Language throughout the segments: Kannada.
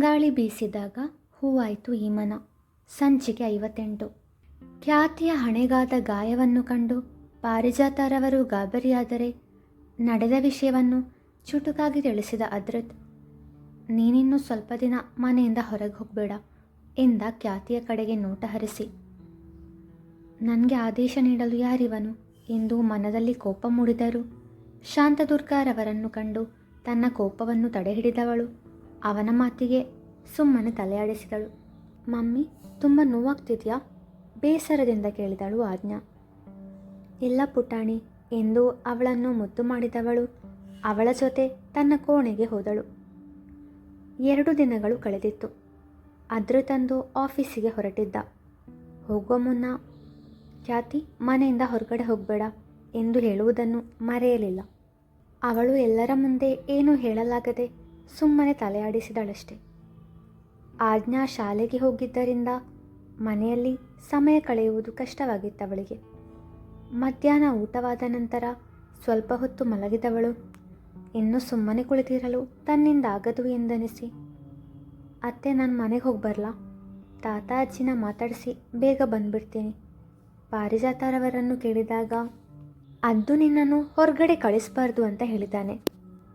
ತಂಗಾಳಿ ಬೀಸಿದಾಗ ಹೂವಾಯಿತು ಈ ಮನ ಸಂಚಿಕೆ ಐವತ್ತೆಂಟು. ಖ್ಯಾತಿಯ ಹಣೆಗಾದ ಗಾಯವನ್ನು ಕಂಡು ಪಾರಿಜಾತರವರು ಗಾಬರಿಯಾದರೆ ನಡೆದ ವಿಷಯವನ್ನು ಚುಟುಕಾಗಿ ತಿಳಿಸಿದ ಅದ್ರತ್, ನೀನಿನ್ನೂ ಸ್ವಲ್ಪ ದಿನ ಮನೆಯಿಂದ ಹೊರಗೆ ಹೋಗಬೇಡ ಎಂದ ಖ್ಯಾತಿಯ ಕಡೆಗೆ ನೋಟ ಹರಿಸಿ. ನನಗೆ ಆದೇಶ ನೀಡಲು ಯಾರಿವನು? ಎಂದು ಮನದಲ್ಲಿ ಕೋಪ ಮೂಡಿದರು ಶಾಂತದುರ್ಗಾರವರನ್ನು ಕಂಡು ತನ್ನ ಕೋಪವನ್ನು ತಡೆಹಿಡಿದವಳು. ಅವನ ಮಾತಿಗೆ ಸುಮ್ಮನೆ ತಲೆಯಾಡಿಸಿದಳು. ಮಮ್ಮಿ, ತುಂಬ ನೋವಾಗ್ತಿದ್ಯಾ? ಬೇಸರದಿಂದ ಕೇಳಿದಳು ಆಜ್ಞಾ. ಇಲ್ಲ ಪುಟಾಣಿ ಎಂದು ಅವಳನ್ನು ಮುದ್ದು ಮಾಡಿದವಳು. ಅವಳ ಜೊತೆ ತನ್ನ ಕೋಣೆಗೆ ಹೋದಳು. ಎರಡು ದಿನಗಳು ಕಳೆದಿತ್ತು. ಅದ್ರ ತಂದು ಆಫೀಸಿಗೆ ಹೊರಟಿದ್ದ. ಹೋಗುವ ಮುನ್ನ ಖ್ಯಾತಿ ಮನೆಯಿಂದ ಹೊರಗಡೆ ಹೋಗಬೇಡ ಎಂದು ಹೇಳುವುದನ್ನು ಮರೆಯಲಿಲ್ಲ. ಅವಳು ಎಲ್ಲರ ಮುಂದೆ ಏನೂ ಹೇಳಲಾಗದೆ ಸುಮ್ಮನೆ ತಲೆಯಾಡಿಸಿದಳಷ್ಟೆ. ಆಜ್ಞಾ ಶಾಲೆಗೆ ಹೋಗಿದ್ದರಿಂದ ಮನೆಯಲ್ಲಿ ಸಮಯ ಕಳೆಯುವುದು ಕಷ್ಟವಾಗಿತ್ತವಳಿಗೆ ಮಧ್ಯಾಹ್ನ ಊಟವಾದ ನಂತರ ಸ್ವಲ್ಪ ಹೊತ್ತು ಮಲಗಿದವಳು. ಇನ್ನು ಸುಮ್ಮನೆ ಕುಳಿತಿರಲು ತನ್ನಿಂದ ಆಗದು ಎಂದನಿಸಿ, ಅತ್ತೆ, ನಾನು ಮನೆಗೆ ಹೋಗಿ ಬರಲಾ? ತಾತ ಅಜ್ಜಿನ ಮಾತಾಡಿಸಿ ಬೇಗ ಬಂದ್ಬಿಡ್ತೀನಿ. ಪಾರಿಜಾತರವರನ್ನು ಕೇಳಿದಾಗ, ಅದ್ದು ನಿನ್ನನ್ನು ಹೊರಗಡೆ ಕಳಿಸಬಾರ್ದು ಅಂತ ಹೇಳಿದ್ದಾನೆ.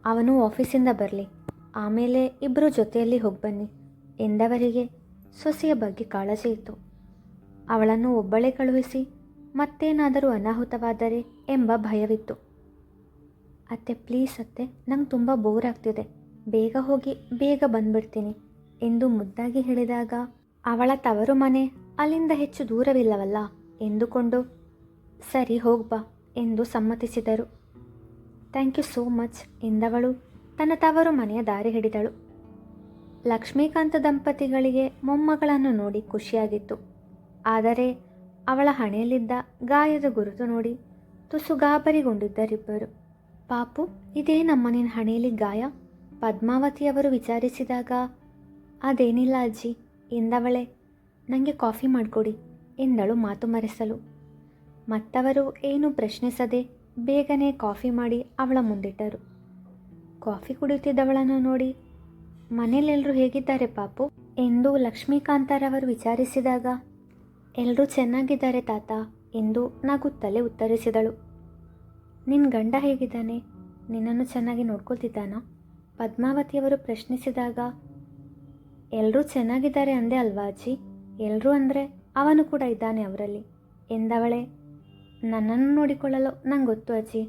ಅವನು ಆಫೀಸಿಂದ ಬರಲಿ. ಆಮೇಲೆ ಇಬ್ಬರು ಜೊತೆಯಲ್ಲಿ ಹೋಗಿ ಬನ್ನಿ. ಎಂದವರಿಗೆ ಸೊಸೆಯ ಬಗ್ಗೆ ಕಾಳಜಿ ಇತ್ತು. ಅವಳನ್ನು ಒಬ್ಬಳೇ ಕಳುಹಿಸಿ ಮತ್ತೇನಾದರೂ ಅನಾಹುತವಾದರೆ ಎಂಬ ಭಯವಿತ್ತು. ಅತ್ತೆ, ಪ್ಲೀಸ್ ಅತ್ತೆ, ನಂಗೆ ತುಂಬ ಬೋರ್ ಆಗ್ತಿದೆ. ಬೇಗ ಹೋಗಿ, ಬೇಗ ಬಂದ್ಬಿಡ್ತೀನಿ ಎಂದು ಮುದ್ದಾಗಿ ಹೇಳಿದಾಗ, ಅವಳ ತವರು ಮನೆ ಅಲ್ಲಿಂದ ಹೆಚ್ಚು ದೂರವಿಲ್ಲವಲ್ಲ ಎಂದುಕೊಂಡು, ಸರಿ ಹೋಗ್ಬಾ ಎಂದು ಸಮ್ಮತಿಸಿದರು. ಥ್ಯಾಂಕ್ ಯು ಸೋ ಮಚ್ ಎಂದವಳು ತನ್ನ ತವರು ಮನೆಯ ದಾರಿ ಹಿಡಿದಳು. ಲಕ್ಷ್ಮೀಕಾಂತ ದಂಪತಿಗಳಿಗೆ ಮೊಮ್ಮಗಳನ್ನು ನೋಡಿ ಖುಷಿಯಾಗಿತ್ತು. ಆದರೆ ಅವಳ ಹಣೆಯಲ್ಲಿದ್ದ ಗಾಯದ ಗುರುತು ನೋಡಿ ತುಸು ಗಾಬರಿಗೊಂಡಿದ್ದರಿಬ್ಬರು ಪಾಪು, ಇದೇ ನಮ್ಮನಿನ ಹಣೆಯಲ್ಲಿ ಗಾಯ? ಪದ್ಮಾವತಿಯವರು ವಿಚಾರಿಸಿದಾಗ, ಅದೇನಿಲ್ಲ ಅಜ್ಜಿ, ಎಂದವಳೆ. ನನಗೆ ಕಾಫಿ ಮಾಡಿಕೊಡಿ, ಎಂದಳು ಮಾತು ಮರೆಸಲು. ಮತ್ತವರು, ಏನೂ ಪ್ರಶ್ನಿಸದೆ, ಬೇಗನೆ ಕಾಫಿ ಮಾಡಿ ಅವಳ ಮುಂದಿಟ್ಟರು. ಕಾಫಿ ಕುಡಿಯುತ್ತಿದ್ದವಳನ್ನು ನೋಡಿ. ಮನೇಲೆಲ್ಲರೂ ಹೇಗಿದ್ದಾರೆ ಪಾಪು? ಎಂದು ಲಕ್ಷ್ಮೀಕಾಂತರವರು ವಿಚಾರಿಸಿದಾಗ ಎಲ್ಲರೂ ಚೆನ್ನಾಗಿದ್ದಾರೆ ತಾತ, ಎಂದು ನಗುತ್ತಲೇ ಉತ್ತರಿಸಿದಳು. ನಿನ್ನ ಗಂಡ ಹೇಗಿದ್ದಾನೆ? ನಿನ್ನನ್ನು ಚೆನ್ನಾಗಿ ನೋಡ್ಕೊಳ್ತಿದ್ದಾನಾ? ಪದ್ಮಾವತಿಯವರು ಪ್ರಶ್ನಿಸಿದಾಗ ಎಲ್ಲರೂ ಚೆನ್ನಾಗಿದ್ದಾರೆ ಅಂದೆ ಅಲ್ವಾ ಅಜ್ಜಿ? ಎಲ್ಲರೂ ಅಂದರೆ ಅವನು ಕೂಡ ಇದ್ದಾನೆ ಅವರಲ್ಲಿ, ಎಂದವಳೆ. ನನ್ನನ್ನು ನೋಡಿಕೊಳ್ಳಲು ನಂಗೆ ಗೊತ್ತು ಅಜ್ಜಿ.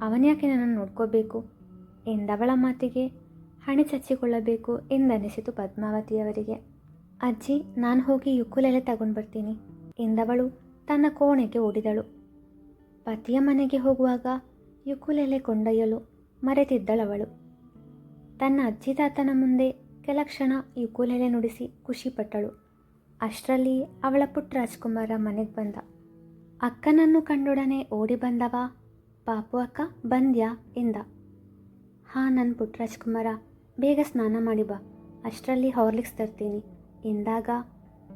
ಅವನ್ಯಾಕೆ ನನ್ನನ್ನು ನೋಡ್ಕೋಬೇಕು? ಎಂದವಳ ಮಾತಿಗೆ? ಹಣೆ ಚಚ್ಚಿಕೊಳ್ಳಬೇಕು ಎಂದನಿಸಿತು ಪದ್ಮಾವತಿಯವರಿಗೆ. ಅಜ್ಜಿ, ನಾನು ಹೋಗಿ ಯುಕ್ಕುಲೆಲೆ ತಗೊಂಡು ಬರ್ತೀನಿ ಎಂದವಳು ತನ್ನ ಕೋಣೆಗೆ ಓಡಿದಳು. ಪತಿಯ ಮನೆಗೆ ಹೋಗುವಾಗ ಯುಕ್ಕುಲೆಲೆ ಕೊಂಡೊಯ್ಯಲು ಮರೆತಿದ್ದಳವಳು. ತನ್ನ ಅಜ್ಜಿ ತಾತನ ಮುಂದೆ ಕೆಲ ಕ್ಷಣ ಯುಕ್ಕುಲೆಲೆ ನುಡಿಸಿ ಖುಷಿಪಟ್ಟಳು. ಅಷ್ಟರಲ್ಲಿ ಅವಳ ಪುಟ್ಟ ರಾಜ್ಕುಮಾರ ಮನೆಗೆ ಬಂದ. ಅಕ್ಕನನ್ನು ಕಂಡೊಡನೆ ಓಡಿ ಬಂದವ? ಪಾಪು ಅಕ್ಕ, ಬಂದ್ಯಾ? ಎಂದ. ಹಾಂ ನನ್ನ ಪುಟ್ಟರಾಜ್ ರಾಜ್ಕುಮಾರ ಬೇಗ ಸ್ನಾನ ಮಾಡಿ ಬಾ. ಅಷ್ಟರಲ್ಲಿ ಹಾರ್ಲಿಕ್ಸ್ ತರ್ತೀನಿ. ಎಂದಾಗ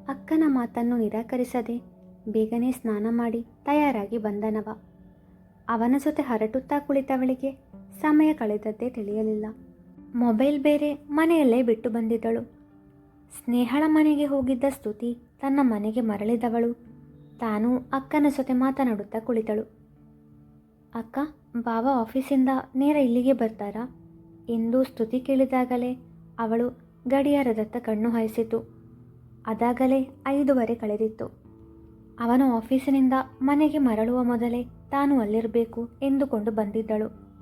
ಅಕ್ಕನ ಮಾತನ್ನು ನಿರಾಕರಿಸದೆ ಬೇಗನೆ ಸ್ನಾನ ಮಾಡಿ ತಯಾರಾಗಿ ಬಂದನವ. ಅವನ ಜೊತೆ ಹರಟುತ್ತಾ ಕುಳಿತವಳಿಗೆ ಸಮಯ ಕಳೆದದ್ದೇ ತಿಳಿಯಲಿಲ್ಲ. ಮೊಬೈಲ್ ಬೇರೆ ಮನೆಯಲ್ಲೇ ಬಿಟ್ಟು ಬಂದಿದ್ದಳು. ಸ್ನೇಹಳ ಮನೆಗೆ ಹೋಗಿದ್ದ ಸ್ತುತಿ ತನ್ನ ಮನೆಗೆ ಮರಳಿದವಳು. ತಾನು ಅಕ್ಕನ ಜೊತೆ ಮಾತನಾಡುತ್ತಾ ಕುಳಿತಳು. ಅಕ್ಕ ಬಾವ ಆಫೀಸಿಂದ ನೇರ ಇಲ್ಲಿಗೆ ಬರ್ತಾರಾ? ಎಂದು ಸ್ತುತಿ ಕೇಳಿದಾಗಲೇ ಅವಳು ಗಡಿಯಾರದತ್ತ ಕಣ್ಣು ಹಾಯಿಸಿತು. ಅದಾಗಲೇ ಐದೂವರೆ ಕಳೆದಿತ್ತು. ಅವನು ಆಫೀಸಿನಿಂದ ಮನೆಗೆ ಮರಳುವ ಮೊದಲೇ ತಾನು ಅಲ್ಲಿರಬೇಕು ಎಂದುಕೊಂಡು ಬಂದಿದ್ದಳು.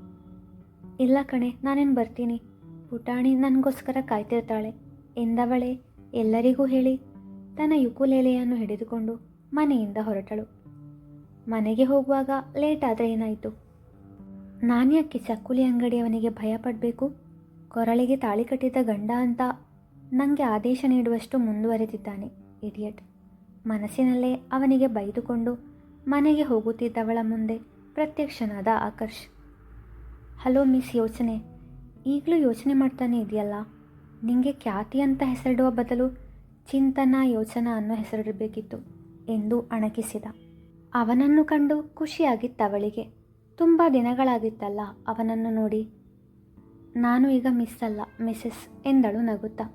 ಇಲ್ಲ ಕಣೆ, ನಾನೇನು ಬರ್ತೀನಿ? ಪುಟಾಣಿ ನನಗೋಸ್ಕರ ಕಾಯ್ತಿರ್ತಾಳೆ ಎಂದವಳೆ ಎಲ್ಲರಿಗೂ ಹೇಳಿ ತನ್ನ ಯುಕುಲೇಲೆಯನ್ನು ಹಿಡಿದುಕೊಂಡು ಮನೆಯಿಂದ ಹೊರಟಳು. ಮನೆಗೆ ಹೋಗುವಾಗ ಲೇಟ್ ಆದರೆ ಏನಾಯಿತು? ನಾನ್ಯಾಕೆ ಚಕ್ಕುಲಿ ಅಂಗಡಿಯವನಿಗೆ ಭಯ ಪಡಬೇಕು? ಕೊರಳಿಗೆ ತಾಳಿ ಕಟ್ಟಿದ ಗಂಡ ಅಂತ ನನಗೆ ಆದೇಶ ನೀಡುವಷ್ಟು ಮುಂದುವರೆದಿದ್ದಾನೆ ಇಡಿಯಟ್ ಮನಸ್ಸಿನಲ್ಲೇ ಅವನಿಗೆ ಬೈದುಕೊಂಡು ಮನೆಗೆ ಹೋಗುತ್ತಿದ್ದವಳ ಮುಂದೆ ಪ್ರತ್ಯಕ್ಷನಾದ ಆಕರ್ಷ್. ಹಲೋ ಮಿಸ್ ಯೋಚನೆ, ಈಗಲೂ ಯೋಚನೆ ಮಾಡ್ತಾನೆ ಇದೆಯಲ್ಲ? ನಿಮಗೆ ಖ್ಯಾತಿ ಅಂತ ಹೆಸರಿಡುವ ಬದಲು ಚಿಂತನ ಯೋಚನಾ ಅನ್ನೋ ಹೆಸರಿಡಬೇಕಿತ್ತು, ಎಂದು ಅಣಕಿಸಿದ. ಅವನನ್ನು ಕಂಡು ಖುಷಿಯಾಗಿತ್ತವಳಿಗೆ. ತುಂಬ ದಿನಗಳಾಗಿತ್ತಲ್ಲ ಅವನನ್ನು ನೋಡಿ. ನಾನು ಈಗ ಮಿಸ್ ಅಲ್ಲ ಮಿಸ್ಸಸ್ ಎಂದಳು ನಗುತ್ತಾ.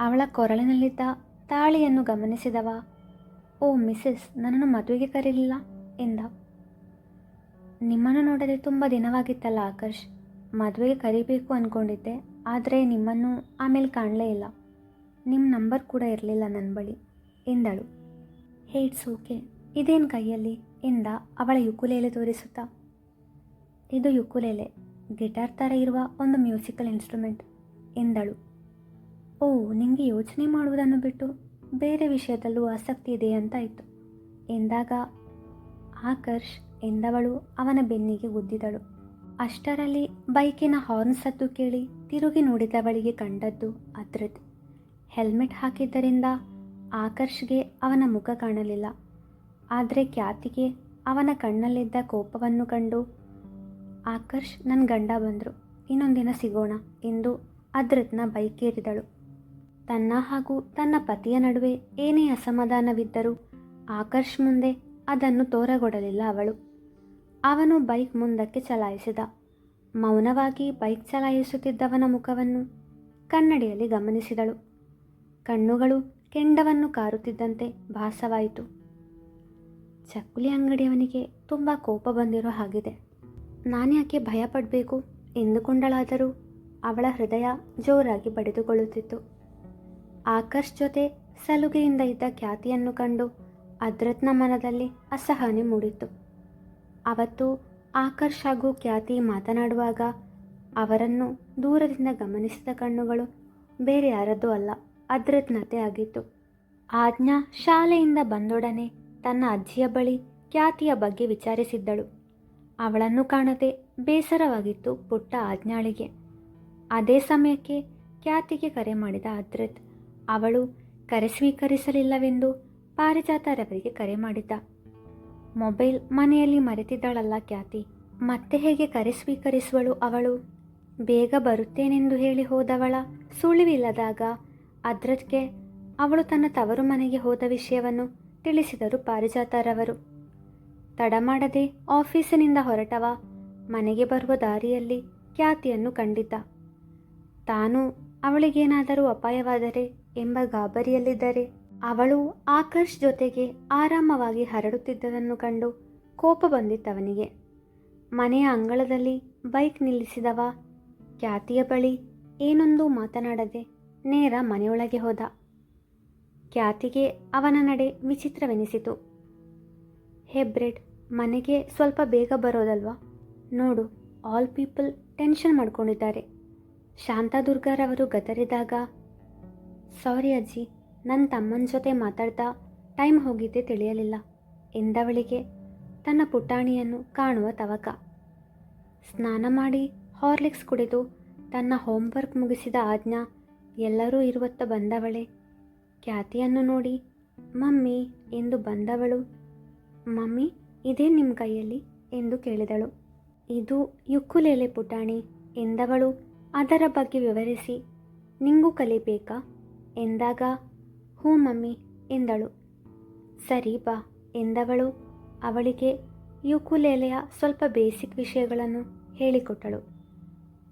ಅವಳ ಕೊರಳಿನಲ್ಲಿದ್ದ ತಾಳಿಯನ್ನು ಗಮನಿಸಿದವ, ಓ ಮಿಸ್ಸೆಸ್ ನನ್ನನ್ನು ಮದುವೆಗೆ ಕರೀಲಿಲ್ಲ? ಎಂದ. ನಿಮ್ಮನ್ನು ನೋಡದೆ ತುಂಬ ದಿನವಾಗಿತ್ತಲ್ಲ ಆಕರ್ಷ್. ಮದುವೆಗೆ ಕರಿಬೇಕು ಅಂದ್ಕೊಂಡಿದ್ದೆ ಆದರೆ ನಿಮ್ಮನ್ನು ಆಮೇಲೆ ಕಾಣಲೇ ಇಲ್ಲ. ನಿಮ್ಮ ನಂಬರ್ ಕೂಡ ಇರಲಿಲ್ಲ ನನ್ನ ಬಳಿ, ಎಂದಳು. ಹೇಟ್ಸ್ ಓಕೆ ಇದೇನು ಕೈಯಲ್ಲಿ? ಎಂದ ಅವಳ ಯುಕುಲೇಲೆ ತೋರಿಸುತ್ತಾ. ಇದು ಯುಕುಲೇಲೆ ಗಿಟಾರ್ ಥರ ಇರುವ ಒಂದು ಮ್ಯೂಸಿಕಲ್ ಇನ್ಸ್ಟ್ರೂಮೆಂಟ್ ಎಂದಳು ಓ ನಿಮಗೆ ಯೋಚನೆ ಮಾಡುವುದನ್ನು ಬಿಟ್ಟು ಬೇರೆ ವಿಷಯದಲ್ಲೂ ಆಸಕ್ತಿ ಇದೆ ಅಂತಾಯಿತು ಎಂದಾಗ ಆಕರ್ಷ್ ಎಂದವಳು ಅವನ ಬೆನ್ನಿಗೆ ಗುದ್ದಿದಳು. ಅಷ್ಟರಲ್ಲಿ ಬೈಕಿನ ಹಾರ್ನ್ ಸದ್ದು ಕೇಳಿ ತಿರುಗಿ ನೋಡಿದವಳಿಗೆ ಕಂಡದ್ದು ಅದ್ರದ್ದು. ಹೆಲ್ಮೆಟ್ ಹಾಕಿದ್ದರಿಂದ ಆಕರ್ಷ್ಗೆ ಅವನ ಮುಖ ಕಾಣಲಿಲ್ಲ. ಆದರೆ ಖ್ಯಾತಿಗೆ ಅವನ ಕಣ್ಣಲ್ಲಿದ್ದ ಕೋಪವನ್ನು ಕಂಡು ಆಕರ್ಷ್ ನನ್ನ ಗಂಡ ಬಂದರು. ಇನ್ನೊಂದಿನ ಸಿಗೋಣ ಎಂದು ಅದ್ರತ್ನ ಬೈಕೇರಿದಳು. ತನ್ನ ಹಾಗೂ ತನ್ನ ಪತಿಯ ನಡುವೆ ಏನೇ ಅಸಮಾಧಾನವಿದ್ದರೂ ಆಕರ್ಷ್ ಮುಂದೆ ಅದನ್ನು ತೋರಗೊಡಲಿಲ್ಲ ಅವಳು. ಅವನು ಬೈಕ್ ಮುಂದಕ್ಕೆ ಚಲಾಯಿಸಿದ. ಮೌನವಾಗಿ ಬೈಕ್ ಚಲಾಯಿಸುತ್ತಿದ್ದವನ ಮುಖವನ್ನು ಕನ್ನಡಿಯಲ್ಲಿ ಗಮನಿಸಿದಳು. ಕಣ್ಣುಗಳು ಕೆಂಡವನ್ನು ಕಾರುತ್ತಿದ್ದಂತೆ ಭಾಸವಾಯಿತು. ಚಕ್ಕುಲಿ ಅಂಗಡಿಯವನಿಗೆ ತುಂಬ ಕೋಪ ಬಂದಿರೋ ಹಾಗಿದೆ. ನಾನ್ಯಾಕೆ ಭಯಪಡಬೇಕು ಎಂದುಕೊಂಡಳಾದರೂ ಅವಳ ಹೃದಯ ಜೋರಾಗಿ ಬಡಿದುಕೊಳ್ಳುತ್ತಿತ್ತು. ಆಕರ್ಷ್ ಜೊತೆ ಸಲುಗೆಯಿಂದ ಇದ್ದ ಖ್ಯಾತಿಯನ್ನು ಕಂಡು ಅದ್ರತ್ನ ಮನದಲ್ಲಿ ಅಸಹನೆ ಮೂಡಿತ್ತು. ಅವತ್ತು ಆಕರ್ಷ್ ಹಾಗೂ ಖ್ಯಾತಿ ಮಾತನಾಡುವಾಗ ಅವರನ್ನು ದೂರದಿಂದ ಗಮನಿಸಿದ ಕಣ್ಣುಗಳು ಬೇರೆ ಯಾರದ್ದೂ ಅಲ್ಲ, ಅದ್ರತ್ನತೆ ಆಗಿತ್ತು. ಆಜ್ಞಾ ಶಾಲೆಯಿಂದ ಬಂದೊಡನೆ ತನ್ನ ಅಜ್ಜಿಯ ಬಳಿ ಖ್ಯಾತಿಯ ಬಗ್ಗೆ ವಿಚಾರಿಸಿದ್ದಳು. ಅವಳನ್ನು ಕಾಣದೆ ಬೇಸರವಾಗಿತ್ತು ಪುಟ್ಟ ಆಜ್ಞಾಳಿಗೆ. ಅದೇ ಸಮಯಕ್ಕೆ ಖ್ಯಾತಿಗೆ ಕರೆ ಮಾಡಿದ ಅದ್ರತ್, ಅವಳು ಕರೆ ಸ್ವೀಕರಿಸಲಿಲ್ಲವೆಂದು ಪಾರಿಜಾತರವರಿಗೆ ಕರೆ ಮಾಡಿದ್ದ. ಮೊಬೈಲ್ ಮನೆಯಲ್ಲಿ ಮರೆತಿದ್ದಾಳಲ್ಲ ಖ್ಯಾತಿ, ಮತ್ತೆ ಹೇಗೆ ಕರೆ ಸ್ವೀಕರಿಸುವಳು ಅವಳು? ಬೇಗ ಬರುತ್ತೇನೆಂದು ಹೇಳಿ ಹೋದವಳ ಸುಳಿವಿಲ್ಲದಾಗ ಅದ್ರತ್ಗೆ ಅವಳು ತನ್ನ ತವರು ಮನೆಗೆ ಹೋದ ವಿಷಯವನ್ನು ತಿಳಿಸಿದರು ಪಾರಿಜಾತರವರು. ತಡ ಮಾಡದೆ ಆಫೀಸಿನಿಂದ ಹೊರಟವ. ಮನೆಗೆ ಬರುವ ದಾರಿಯಲ್ಲಿ ಖ್ಯಾತಿಯನ್ನು ಕಂಡಿದ್ದ. ತಾನು ಅವಳಿಗೇನಾದರೂ ಅಪಾಯವಾದರೆ ಎಂಬ ಗಾಬರಿಯಲ್ಲಿದ್ದರೆ ಅವಳು ಆಕರ್ಷ್ ಜೊತೆಗೆ ಆರಾಮವಾಗಿ ಹರಡುತ್ತಿದ್ದದನ್ನು ಕಂಡು ಕೋಪ ಬಂದಿತ್ತವನಿಗೆ. ಮನೆಯ ಅಂಗಳದಲ್ಲಿ ಬೈಕ್ ನಿಲ್ಲಿಸಿದವ. ಖ್ಯಾತಿಯ ಬಳಿ ಏನೊಂದೂ ಮಾತನಾಡದೆ ನೇರ ಮನೆಯೊಳಗೆ ಹೋದ. ಖ್ಯಾತಿಗೆ ಅವನ ನಡೆ ವಿಚಿತ್ರವೆನಿಸಿತು. ಹೆಬ್ರೆಡ್ ಮನೆಗೆ ಸ್ವಲ್ಪ ಬೇಗ ಬರೋದಲ್ವಾ? ನೋಡು, ಆಲ್ ಪೀಪಲ್ ಟೆನ್ಷನ್ ಮಾಡ್ಕೊಂಡಿದ್ದಾರೆ. ಶಾಂತಾದುರ್ಗಾರವರು ಗದರಿದಾಗ, ಸಾರಿ ಅಜ್ಜಿ ನನ್ನ ತಮ್ಮನ ಜೊತೆ ಮಾತಾಡ್ತಾ ಟೈಮ್ ಹೋಗಿದ್ದೆ ತಿಳಿಯಲಿಲ್ಲ. ಎಂದವಳಿಗೆ ತನ್ನ ಪುಟಾಣಿಯನ್ನು ಕಾಣುವ ತವಕ. ಸ್ನಾನ ಮಾಡಿ ಹಾರ್ಲಿಕ್ಸ್ ಕುಡಿದು ತನ್ನ ಹೋಮ್ವರ್ಕ್ ಮುಗಿಸಿದ ಆಜ್ಞಾ, ಎಲ್ಲರೂ ಇರುವತ್ತ ಬಂದವಳೆ. ಖ್ಯಾತಿಯನ್ನು ನೋಡಿ, ಮಮ್ಮಿ, ಎಂದು ಬಂದವಳು. ಮಮ್ಮಿ, ಇದೇ ನಿಮ್ಮ ಕೈಯಲ್ಲಿ? ಎಂದು ಕೇಳಿದಳು. ಇದು ಯುಕ್ಕುಲೇಲೆ ಪುಟಾಣಿ ಎಂದವಳು. ಅದರ ಬಗ್ಗೆ ವಿವರಿಸಿ. ನಿಂಗೂ ಕಲಿಬೇಕಾ? ಎಂದಾಗ ಹ್ಞೂ ಮಮ್ಮಿ, ಎಂದಳು. ಸರಿ ಬಾ, ಎಂದವಳು. ಅವಳಿಗೆ ಯುಕುಲೇಲೆಯ ಸ್ವಲ್ಪ ಬೇಸಿಕ್ ವಿಷಯಗಳನ್ನು ಹೇಳಿಕೊಟ್ಟಳು.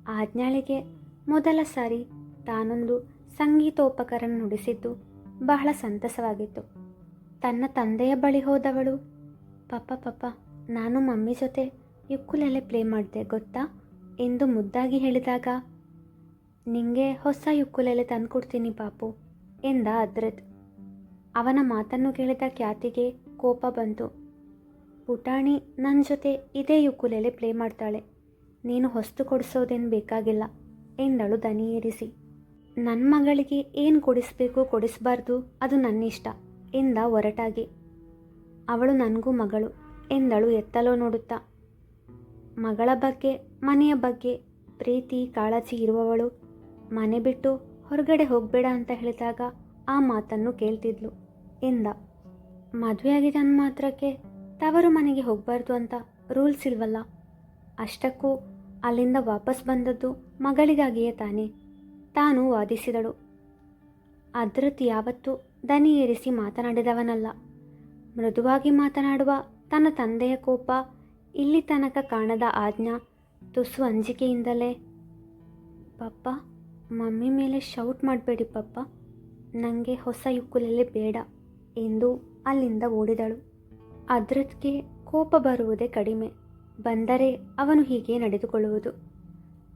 ಆಜ್ಞಾಳಿಗೆ ಮೊದಲ ಸಾರಿ ತಾನೊಂದು ಸಂಗೀತೋಪಕರಣ ನುಡಿಸಿದ್ದು. ಬಹಳ ಸಂತಸವಾಗಿತ್ತು. ತನ್ನ ತಂದೆಯ ಬಳಿ ಹೋದವಳು, ಪಪ್ಪ ಪಪ್ಪ, ನಾನು ಮಮ್ಮಿ ಜೊತೆ ಯುಕ್ಕುಲೆಲೆ ಪ್ಲೇ ಮಾಡಿದೆ, ಗೊತ್ತಾ? ಎಂದು ಮುದ್ದಾಗಿ ಹೇಳಿದಾಗ, ನಿಂಗೆ ಹೊಸ ಯುಕ್ಕುಲೆಲೆ ತಂದುಕೊಡ್ತೀನಿ ಪಾಪು, ಎಂದ ಅದ್ರದ್. ಅವನ ಮಾತನ್ನು ಕೇಳಿದ ಖ್ಯಾತಿಗೆ ಕೋಪ ಬಂತು. ಪುಟಾಣಿ ನನ್ನ ಜೊತೆ ಇದೇ ಯುಕ್ಕುಲೆಲೆ ಪ್ಲೇ ಮಾಡ್ತಾಳೆ. ನೀನು ಹೊಸ್ತು ಕೊಡಿಸೋದೇನು ಬೇಕಾಗಿಲ್ಲ, ಎಂದಳು ದನಿ ಏರಿಸಿ ನನ್ನ ಮಗಳಿಗೆ ಏನು ಕೊಡಿಸ್ಬೇಕು ಕೊಡಿಸಬಾರ್ದು ಅದು ನನ್ನಿಷ್ಟ, ಎಂದ ಒರಟಾಗಿ. ಅವಳು ನನಗೂ ಮಗಳು, ಎಂದಳು ಎತ್ತಲೋ ನೋಡುತ್ತಾ. ಮಗಳ ಬಗ್ಗೆ, ಮನೆಯ ಬಗ್ಗೆ, ಪ್ರೀತಿ, ಕಾಳಜಿ ಇರುವವಳು, ಮನೆ ಬಿಟ್ಟು ಹೊರಗಡೆ ಹೋಗಬೇಡ ಅಂತ ಹೇಳಿದಾಗ ಆ ಮಾತನ್ನು ಕೇಳ್ತಿದ್ಲು, ಎಂದ. ಮದುವೆಯಾಗಿದೆ ಅಂದ ಮಾತ್ರಕ್ಕೆ ತವರು ಮನೆಗೆ ಹೋಗಬಾರ್ದು ಅಂತ ರೂಲ್ಸ್ ಇಲ್ವಲ್ಲ? ಅಷ್ಟಕ್ಕೂ ಅಲ್ಲಿಂದ ವಾಪಸ್ ಬಂದದ್ದು ಮಗಳಿಗಾಗಿಯೇ ತಾನೇ. ತಾನು ವಾದಿಸಿದಳು. ಅದ್ರತ್ ಯಾವತ್ತೂ ದನಿ ಏರಿಸಿ ಮಾತನಾಡಿದವನಲ್ಲ. ಮೃದುವಾಗಿ ಮಾತನಾಡುವ ತನ್ನ ತಂದೆಯ ಕೋಪ ಇಲ್ಲಿ ತನಕ ಕಾಣದ ಆಜ್ಞಾ ತುಸು ಅಂಜಿಕೆಯಿಂದಲೇ, ಪಪ್ಪ, ಮಮ್ಮಿ ಮೇಲೆ ಶೌಟ್ ಮಾಡಬೇಡಿ ಪಪ್ಪ. ನನಗೆ ಹೊಸ ಯುಕ್ಕುಲಲ್ಲಿ ಬೇಡ ಎಂದು ಅಲ್ಲಿಂದ ಓಡಿದಳು. ಅದ್ರತ್ಗೆ ಕೋಪ ಬರುವುದೇ ಕಡಿಮೆ. ಬಂದರೆ ಅವನು ಹೀಗೆ ನಡೆದುಕೊಳ್ಳುವುದು.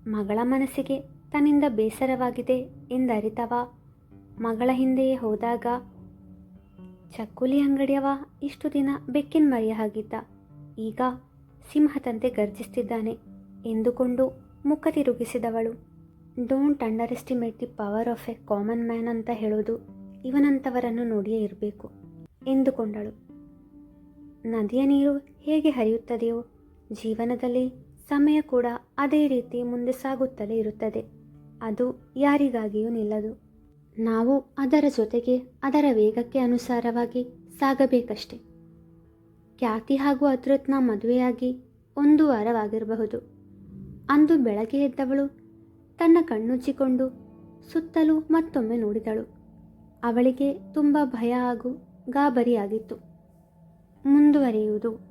ಮಗಳ ಮನಸ್ಸಿಗೆ ತನ್ನಿಂದ ಬೇಸರವಾಗಿದೆ ಎಂದರಿತವ ಮಗಳ ಹಿಂದೆಯೇ ಹೋದಾಗ, ಚಕ್ಕುಲಿ ಅಂಗಡಿಯವ ಇಷ್ಟು ದಿನ ಬೆಕ್ಕಿನ ಮರಿಯ ಹಾಗಿದ್ದ, ಈಗ ಸಿಂಹದಂತೆ ಗರ್ಜಿಸ್ತಿದ್ದಾನೆ ಎಂದುಕೊಂಡು ಮುಖ ತಿರುಗಿಸಿದವಳು. Don't underestimate the power of a common man ಅಂತ ಹೇಳೋದು ಇವನಂಥವರನ್ನು ನೋಡಿಯೇ ಇರಬೇಕು ಎಂದುಕೊಂಡಳು. ನದಿಯ ನೀರು ಹೇಗೆ ಹರಿಯುತ್ತದೆಯೋ, ಜೀವನದಲ್ಲಿ ಸಮಯ ಕೂಡ ಅದೇ ರೀತಿ ಮುಂದೆ ಸಾಗುತ್ತಲೇ ಇರುತ್ತದೆ. ಅದು ಯಾರಿಗಾಗಿಯೂ ನಿಲ್ಲದು. ನಾವು ಅದರ ಜೊತೆಗೆ ಅದರ ವೇಗಕ್ಕೆ ಅನುಸಾರವಾಗಿ ಸಾಗಬೇಕಷ್ಟೆ. ಖ್ಯಾತಿ ಹಾಗೂ ಅತೃತ್ನ ಮದುವೆಯಾಗಿ ಒಂದು ವಾರವಾಗಿರಬಹುದು. ಅಂದು ಬೆಳಗ್ಗೆ ಎದ್ದವಳು ತನ್ನ ಕಣ್ಣುಚ್ಚಿಕೊಂಡು ಸುತ್ತಲೂ ಮತ್ತೊಮ್ಮೆ ನೋಡಿದಳು. ಅವಳಿಗೆ ತುಂಬ ಭಯ ಹಾಗೂ ಗಾಬರಿಯಾಗಿತ್ತು. ಮುಂದುವರಿಯುವುದು